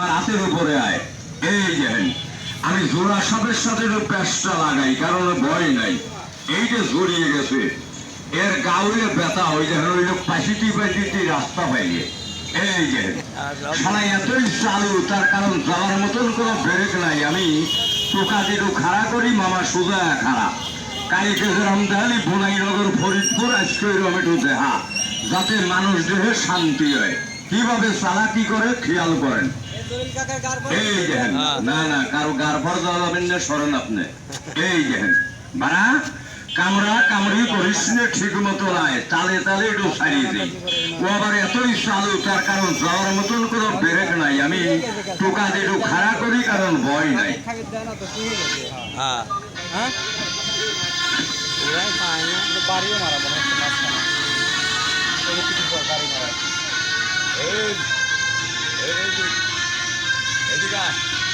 আমার হাতের উপরে আয়। এই যেন আমি জোড়া সাপের সাথে প্যাঁচটা লাগাই, কারণ ভয় নাই। এই যে জড়িয়ে গেছে, এর গাউলে ব্যথা হয়ে যায় ওই লোক পাশিটি পাশিটি রাস্তা পাইয়ে এই যে শালা এতই চালু, তার কারণ যাওয়ার মতন কোনো ব্রেক নাই। আমি টোকা দিলু খাড়া করি, মামা সোজা খাড়া। কালকে যেরকম দেখালি বোনাইনগর, ফরিদপুর আজকে ওইরকম একটু দেহা, যাতে মানুষ দেহে শান্তি হয়। কীভাবে চালাকি করে? খেয়াল করেন। এই দেখেন না না কারও গার ফর দেওয়া যাবেন না সরেন আপনি। এই দেখেন বাড়া কামড়া কামড়ি করিস না ঠিক মতো নাই তালে তালে একটু ছাড়িয়ে দিই। ও আবার এতই চালু তার কারণ যাওয়ার মতন কোনো ব্রেক নাই। আমি টোকা দিয়ে একটু খাড়া করি কারণ ভয় নাই। হ্যাঁ। হ্যাঁ? বাড়িও মারা 時間。